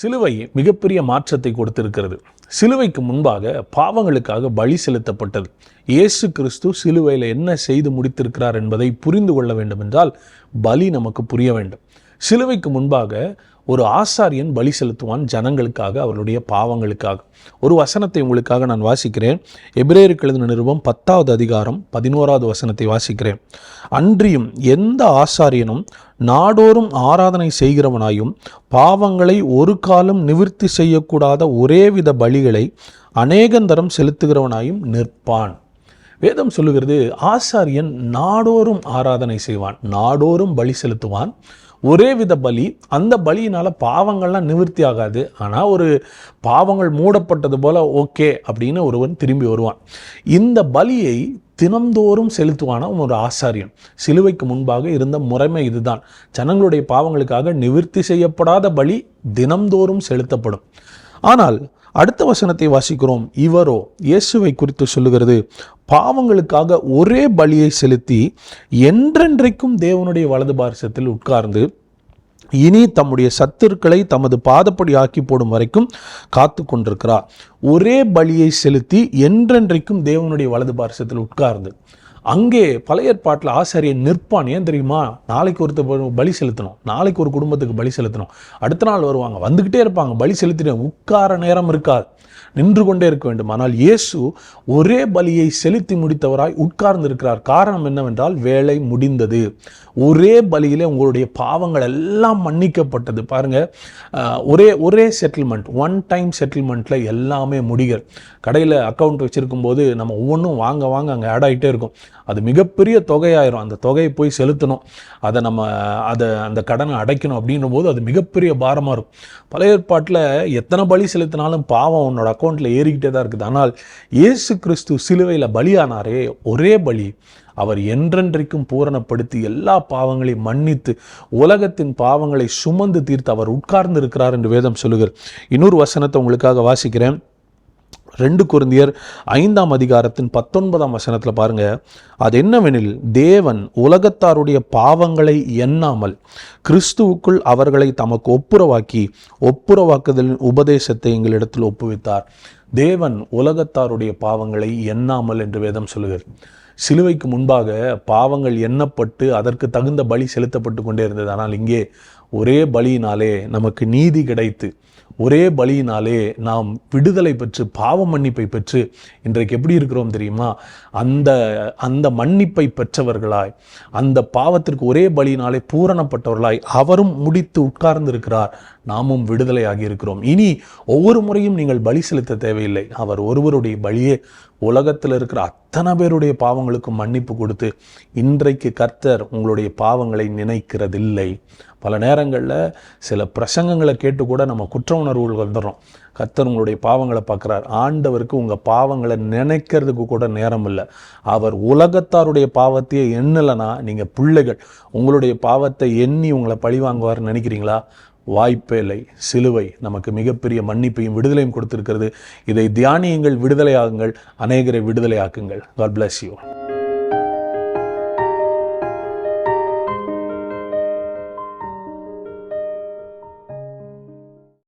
சிலுவை மிகப்பெரிய மாற்றத்தை கொடுத்திருக்கிறது. சிலுவைக்கு முன்பாக பாவங்களுக்காக பலி செலுத்தப்பட்டது. இயேசு கிறிஸ்து சிலுவையில் என்ன செய்து முடித்திருக்கிறார் என்பதை புரிந்து கொள்ள வேண்டும் என்றால் பலி நமக்கு புரிய வேண்டும். சிலுவைக்கு முன்பாக ஒரு ஆசாரியன் பலி செலுத்துவான் ஜனங்களுக்காக அவருடைய பாவங்களுக்காக. ஒரு வசனத்தை உங்களுக்காக நான் வாசிக்கிறேன். எபிரேயருக்கு எழுதின நிருபம் பத்தாவது அதிகாரம் பதினோராவது வசனத்தை வாசிக்கிறேன். அன்றியும் எந்த ஆசாரியனும் நாடோறும் ஆராதனை செய்கிறவனாயும் பாவங்களை ஒரு காலம் நிவிற்த்தி செய்யக்கூடாத ஒரேவித பலிகளை அநேகந்தரம் செலுத்துகிறவனாயும் நிற்பான். வேதம் சொல்லுகிறது ஆசாரியன் நாடோறும் ஆராதனை செய்வான் நாடோறும் பலி செலுத்துவான். ஒரே வித பலி அந்த பலியினால் பாவங்கள்லாம் நிவர்த்தி ஆகாது. ஆனால் ஒரு பாவங்கள் மூடப்பட்டது போல் ஓகே அப்படின்னு ஒருவன் திரும்பி வருவான். இந்த பலியை தினந்தோறும் செலுத்துவான ஒரு ஆசாரியன். சிலுவைக்கு முன்பாக இருந்த முறைமை இதுதான். ஜனங்களுடைய பாவங்களுக்காக நிவர்த்தி செய்யப்படாத பலி தினந்தோறும் செலுத்தப்படும். ஆனால் அடுத்த வசனத்தை வாசிக்கிறோம். இவரோ இயேசுவை குறித்து சொல்லுகிறது பாவங்களுக்காக ஒரே பலியை செலுத்தி என்றென்றைக்கும் தேவனுடைய வலது பாரசத்தில் உட்கார்ந்து இனி தம்முடைய சத்துருக்களை தமது பாதப்படி ஆக்கி போடும் வரைக்கும் காத்து கொண்டிருக்கிறார். ஒரே பலியை செலுத்தி என்றென்றைக்கும் தேவனுடைய வலது பாரசத்தில் உட்கார்ந்து அங்கே பழைய ஏற்பாட்டில் ஆசாரியன் நிற்பான். ஏன் தெரியுமா? நாளைக்கு ஒருத்தர் பலி செலுத்தணும். நாளைக்கு ஒரு குடும்பத்துக்கு பலி செலுத்தணும். அடுத்த நாள் வருவாங்க. வந்துக்கிட்டே இருப்பாங்க. பலி செலுத்தின உட்கார நேரம் இருக்காது. நின்று கொண்டே இருக்க வேண்டும். ஆனால் இயேசு ஒரே பலியை செலுத்தி முடித்தவராய் உட்கார்ந்து இருக்கிறார் காரணம் என்னவென்றால் வேலை முடிந்தது. ஒரே பலியிலே உங்களுடைய பாவங்கள் எல்லாம் மன்னிக்கப்பட்டது. பாருங்க ஒரே ஒரே செட்டில்மெண்ட் ஒன் டைம் செட்டில்மெண்ட்டில் எல்லாமே முடிகள். கடையில் அக்கௌண்ட் வச்சிருக்கும் போது நம்ம ஒவ்வொன்றும் வாங்க வாங்க அங்கே ஆட் ஆகிட்டே இருக்கும். அது மிகப்பெரிய தொகையாயிரும். அந்த தொகையை போய் செலுத்தணும். அதை நம்ம அதை அந்த கடனை அடைக்கணும் அப்படின்னும் போது அது மிகப்பெரிய பாரமாக இருக்கும். பழைய ஏற்பாட்டில் எத்தனை பலி செலுத்தினாலும் பாவம் உன்னோட அக்கௌண்ட்டில் ஏறிக்கிட்டே தான் இருக்குது. ஆனால் இயேசு கிறிஸ்து சிலுவையில் பலியானாரே ஒரே பலி. அவர் என்றென்றைக்கும் பூரணப்படுத்தி எல்லா பாவங்களையும் மன்னித்து உலகத்தின் பாவங்களை சுமந்து தீர்த்து அவர் உட்கார்ந்து இருக்கிறார் என்று வேதம் சொல்லுகிறார் இன்னொரு வசனத்தை உங்களுக்காக வாசிக்கிறேன். ரெண்டு குருந்தியர் ஐந்தாம் அதிகாரத்தின் பத்தொன்பதாம் வசனத்தில் பாருங்க. அது என்னவெனில் தேவன் உலகத்தாருடைய பாவங்களை எண்ணாமல் கிறிஸ்துவுக்குள் அவர்களை தமக்கு ஒப்புரவாக்கி ஒப்புரவாக்குதலின் உபதேசத்தை எங்களிடத்தில் ஒப்புவித்தார். தேவன் உலகத்தாருடைய பாவங்களை எண்ணாமல் என்று வேதம் சொல்லுகிறது. சிலுவைக்கு முன்பாக பாவங்கள் எண்ணப்பட்டு அதற்கு தகுந்த பலி செலுத்தப்பட்டு கொண்டே இருந்தது. ஆனால் இங்கே ஒரே பலியினாலே நமக்கு நீதி கிடைத்து ஒரே பலியினாலே நாம் விடுதலை பெற்று பாவ மன்னிப்பை பெற்று இன்றைக்கு எப்படி இருக்கிறோம் தெரியுமா? அந்த அந்த மன்னிப்பை பெற்றவர்களாய் அந்த பாவத்திற்கு ஒரே பலியினாலே பூரணப்பட்டவர்களாய் அவரும் முடித்து உட்கார்ந்து இருக்கிறார் நாமும் விடுதலையாகி இருக்கிறோம். இனி ஒவ்வொரு முறையும் நீங்கள் பலி செலுத்த தேவையில்லை. அவர் ஒருவருடைய பலியே உலகத்தில் இருக்கிற அத்தனை பேருடைய பாவங்களுக்கு மன்னிப்பு கொடுத்து இன்றைக்கு கர்த்தர் உங்களுடைய பாவங்களை நினைக்கிறதில்லை. பல நேரங்களில் சில பிரசங்கங்களை கேட்டு கூட நம்ம குற்ற உணர்வுகள் வந்துடுறோம். கர்த்தர் உங்களுடைய பாவங்களை பார்க்குறார். ஆண்டவருக்கு உங்கள் பாவங்களை நினைக்கிறதுக்கு கூட நேரம் இல்லை. அவர் உலகத்தாருடைய பாவத்தையே எண்ணலைன்னா நீங்கள் பிள்ளைகள். உங்களுடைய பாவத்தை எண்ணி உங்களை பழி வாங்குவார்னு நினைக்கிறீங்களா? வாய்ப்பே இல்லை. சிலுவை நமக்கு மிகப்பெரிய மன்னிப்பையும் விடுதலையும் கொடுத்திருக்கிறது. இதை தியானியுங்கள் விடுதலையாகுங்கள் அநேகரை விடுதலையாக்குங்கள். God bless you